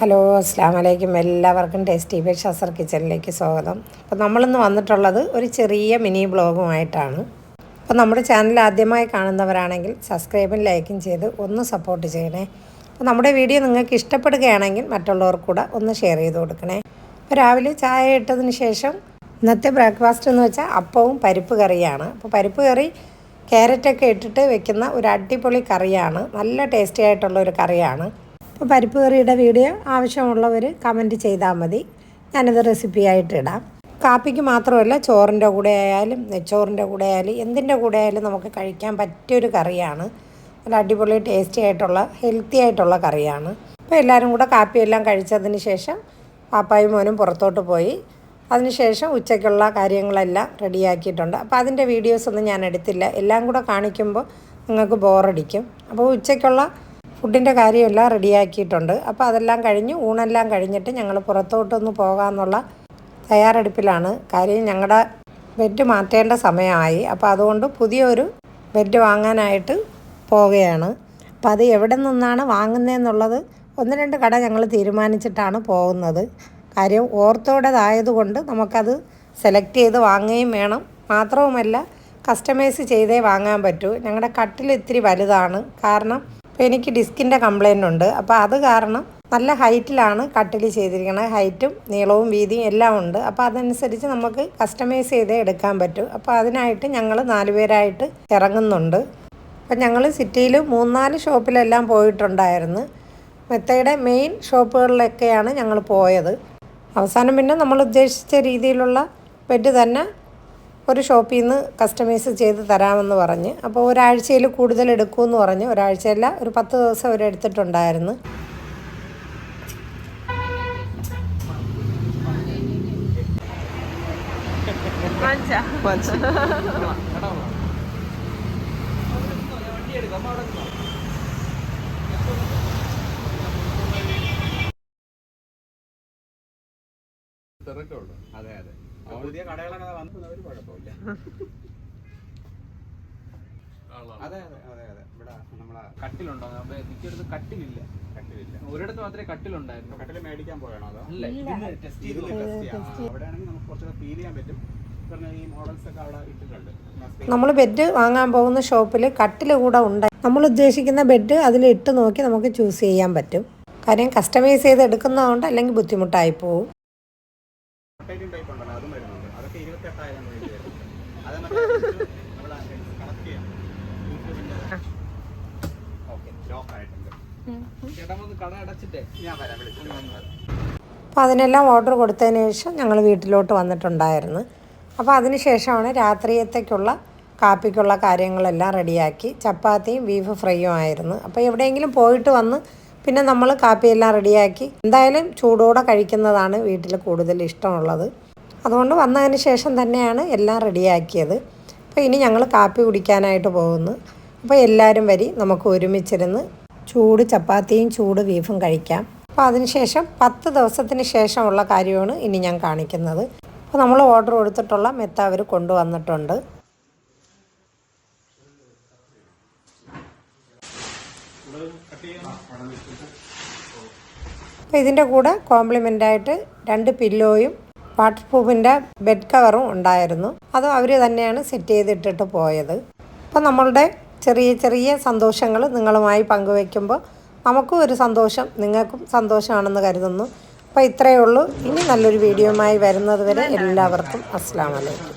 Hello അസ്സാം വലൈക്കും എല്ലാവർക്കും ടേസ്റ്റി ബേ ഷസർ കിച്ചണിലേക്ക് സ്വാഗതം. അപ്പോൾ നമ്മളിന്ന് വന്നിട്ടുള്ളത് ഒരു ചെറിയ മിനി ബ്ലോഗുമായിട്ടാണ്. അപ്പോൾ നമ്മുടെ ചാനൽ ആദ്യമായി കാണുന്നവരാണെങ്കിൽ സബ്സ്ക്രൈബും ലൈക്കും ചെയ്ത് ഒന്ന് സപ്പോർട്ട് ചെയ്യണേ. അപ്പോൾ നമ്മുടെ വീഡിയോ നിങ്ങൾക്ക് ഇഷ്ടപ്പെടുകയാണെങ്കിൽ മറ്റുള്ളവർക്ക് കൂടെ ഒന്ന് ഷെയർ ചെയ്ത് കൊടുക്കണേ. അപ്പോൾ രാവിലെ ചായ ഇട്ടതിന് ശേഷം ഇന്നത്തെ ബ്രേക്ക്ഫാസ്റ്റ് എന്ന് വെച്ചാൽ അപ്പവും പരിപ്പ് കറിയാണ്. അപ്പോൾ പരിപ്പ് കറി ക്യാരറ്റൊക്കെ ഇട്ടിട്ട് വെക്കുന്ന ഒരു അടിപൊളി കറിയാണ്. നല്ല ടേസ്റ്റി ആയിട്ടുള്ള ഒരു കറിയാണ്. അപ്പോൾ പരിപ്പ് കറിയുടെ വീഡിയോ ആവശ്യമുള്ളവർ കമന്റ് ചെയ്താൽ മതി. ഞാനത് റെസിപ്പി ആയിട്ട് ഇടാം. കാപ്പിക്ക് മാത്രമല്ല ചോറിന്റെ കൂടെ ആയാലും നെച്ചോറിന്റെ കൂടെ ആയാലും എന്തിന്റെ കൂടെ ആയാലും നമുക്ക് കഴിക്കാൻ പറ്റിയൊരു കറിയാണ്. നല്ല അടിപൊളി ടേസ്റ്റി ആയിട്ടുള്ള ഹെൽത്തി ആയിട്ടുള്ള കറിയാണ്. അപ്പോൾ എല്ലാവരും കൂടെ കാപ്പിയെല്ലാം കഴിച്ചതിന് ശേഷം പാപ്പായും മോനും പുറത്തോട്ട് പോയി. അതിനുശേഷം ഉച്ചയ്ക്കുള്ള കാര്യങ്ങളെല്ലാം റെഡിയാക്കിയിട്ടുണ്ട് അപ്പോൾ അതിന്റെ വീഡിയോസൊന്നും ഞാൻ എടുത്തില്ല. എല്ലാം കൂടെ കാണിക്കുമ്പോൾ നിങ്ങൾക്ക് ബോറടിക്കും അപ്പോൾ ഉച്ചയ്ക്കുള്ള ഫുഡിന്റെ കാര്യമെല്ലാം റെഡിയാക്കിയിട്ടുണ്ട്. അപ്പോൾ അതെല്ലാം കഴിഞ്ഞ് ഊണെല്ലാം കഴിഞ്ഞിട്ട് ഞങ്ങൾ പുറത്തോട്ടൊന്ന് പോകാമെന്നുള്ള തയ്യാറെടുപ്പിലാണ്. കാര്യം ഞങ്ങളുടെ ബെഡ് മാറ്റേണ്ട സമയമായി. അപ്പോൾ അതുകൊണ്ട് പുതിയൊരു ബെഡ് വാങ്ങാനായിട്ട് പോവുകയാണ്. അപ്പോൾ അത് എവിടെ നിന്നാണ് വാങ്ങുന്നതെന്നുള്ളത് ഒന്ന് രണ്ട് കട ഞങ്ങൾ തീരുമാനിച്ചിട്ടാണ് പോകുന്നത്. കാര്യം ഓർത്തോടേതായതുകൊണ്ട് നമുക്കത് സെലക്ട് ചെയ്ത് വാങ്ങുകയും വേണം. മാത്രവുമല്ല കസ്റ്റമൈസ് ചെയ്തേ വാങ്ങാൻ പറ്റൂ. ഞങ്ങളുടെ കട്ടിൽ ഇത്തിരി വലുതാണ്. കാരണം ഇപ്പോൾ എനിക്ക് ഡിസ്കിന്റെ കംപ്ലൈന്റ് ഉണ്ട്. അപ്പോൾ അത് കാരണം നല്ല ഹൈറ്റിലാണ് കട്ടിൽ ചെയ്തിരിക്കുന്നത്. ഹൈറ്റും നീളവും വീതിയും എല്ലാം ഉണ്ട്. അപ്പോൾ അതനുസരിച്ച് നമുക്ക് കസ്റ്റമൈസ് ചെയ്തേ എടുക്കാൻ പറ്റും. അപ്പോൾ അതിനായിട്ട് ഞങ്ങൾ നാല് പേരായിട്ട് ഇറങ്ങുന്നുണ്ട്. അപ്പം ഞങ്ങൾ സിറ്റിയിൽ മൂന്നാൽ ഷോപ്പിലെല്ലാം പോയിട്ടുണ്ടായിരുന്നു. മെത്തയുടെ മെയിൻ ഷോപ്പുകളിലൊക്കെയാണ് ഞങ്ങൾ പോയത്. അവസാനം പിന്നെ നമ്മൾ ഉദ്ദേശിച്ച രീതിയിലുള്ള ബെഡ് തന്നെ ഒരു ഷോപ്പിൽ നിന്ന് കസ്റ്റമൈസ് ചെയ്ത് തരാമെന്ന് പറഞ്ഞ്. അപ്പോൾ ഒരാഴ്ചയിൽ കൂടുതൽ എടുക്കുമെന്ന് പറഞ്ഞ് ഒരാഴ്ചയല്ല ഒരു പത്ത് ദിവസം അവർ എടുത്തിട്ടുണ്ടായിരുന്നു. തിരക്കുള്ളൂ അതെ അതെ. പുതിയ കടകളൊക്കെ വന്നത് ഒരു കുഴപ്പമില്ല. അതെ അതെ അതെ അതെ. ഇവിടെ നമ്മളെ കട്ടിലുണ്ടോ? മിക്കടുത്ത് കട്ടിലില്ല. കട്ടിലില്ല. ഒരിടത്ത് മാത്രമേ കട്ടിലുണ്ടായിരുന്നു കട്ടിൽ മേടിക്കാൻ പോയാണോ അതോ? അല്ല ടെസ്റ്റ് ചെയ്ത്. ടെസ്റ്റ് ചെയ്യാം. ആ, അവിടെയാണെങ്കിൽ നമുക്ക് കുറച്ചുകൂടെ ഫീൽ ചെയ്യാൻ പറ്റും. പറഞ്ഞ ഈ മോഡൽസ് ഒക്കെ അവിടെ ഇട്ടിട്ടുണ്ട്. നമ്മൾ ബെഡ് വാങ്ങാൻ പോകുന്ന ഷോപ്പിൽ കട്ടിൽ കൂടെ ഉണ്ട്. നമ്മൾ ഉദ്ദേശിക്കുന്ന ബെഡ് അതിൽ ഇട്ട് നോക്കി നമുക്ക് ചൂസ് ചെയ്യാൻ പറ്റും. കാര്യം കസ്റ്റമൈസ് ചെയ്ത് എടുക്കുന്നതുകൊണ്ട് അല്ലെങ്കിൽ ബുദ്ധിമുട്ടായി പോകും അതും വരുന്നുണ്ട്. അതൊക്കെ ഇരുപത്തെട്ടായിരം രൂപ അത് കണക്ട് ഓക്കെ ലോക്ക് ആയിട്ടുണ്ട്. വരാം അപ്പോൾ അതിനെല്ലാം ഓർഡർ കൊടുത്തതിന് ശേഷം ഞങ്ങൾ വീട്ടിലോട്ട് വന്നിട്ടുണ്ടായിരുന്നു. അപ്പോൾ അതിന് ശേഷമാണ് രാത്രിയത്തേക്കുള്ള കാപ്പിക്കുള്ള കാര്യങ്ങളെല്ലാം റെഡിയാക്കി. ചപ്പാത്തിയും ബീഫ് ഫ്രൈയും ആയിരുന്നു. അപ്പോൾ എവിടെയെങ്കിലും പോയിട്ട് വന്ന് പിന്നെ നമ്മൾ കാപ്പിയെല്ലാം റെഡിയാക്കി. എന്തായാലും ചൂടോടെ കഴിക്കുന്നതാണ് വീട്ടിൽ കൂടുതൽ ഇഷ്ടമുള്ളത്. അതുകൊണ്ട് വന്നതിന് ശേഷം തന്നെയാണ് എല്ലാം റെഡിയാക്കിയത്. അപ്പോൾ ഇനി ഞങ്ങൾ കാപ്പി കുടിക്കാനായിട്ട് പോകുന്നു. അപ്പോൾ എല്ലാവരും വരി നമുക്ക് ഒരുമിച്ചിരുന്ന് ചൂട് ചപ്പാത്തിയും ചൂട് ബീഫും കഴിക്കാം. അപ്പോൾ അതിനുശേഷം പത്ത് ദിവസത്തിന് ശേഷമുള്ള കാര്യമാണ് ഇനി ഞാൻ കാണിക്കുന്നത്. അപ്പോൾ നമ്മൾ ഓർഡർ കൊടുത്തിട്ടുള്ള മെത്ത അവർ കൊണ്ടുവന്നിട്ടുണ്ട്. അപ്പോൾ ഇതിന്റെ കൂടെ കോംപ്ലിമെന്റായിട്ട് രണ്ട് പില്ലോയും വാട്ടർ പ്രൂഫിന്റെ ബെഡ് കവറും ഉണ്ടായിരുന്നു. അത് അവർ തന്നെയാണ് സെറ്റ് ചെയ്തിട്ടിട്ട് പോയത്. അപ്പോൾ നമ്മളുടെ ചെറിയ ചെറിയ സന്തോഷങ്ങൾ നിങ്ങളുമായി പങ്കുവയ്ക്കുമ്പോൾ നമുക്കും ഒരു സന്തോഷം നിങ്ങൾക്കും സന്തോഷമാണെന്ന് കരുതുന്നു. അപ്പോൾ ഇത്രയേ ഉള്ളൂ. ഇനി നല്ലൊരു വീഡിയോയുമായി വരുന്നത് വരെ എല്ലാവർക്കും അസ്സാം വലൈക്കും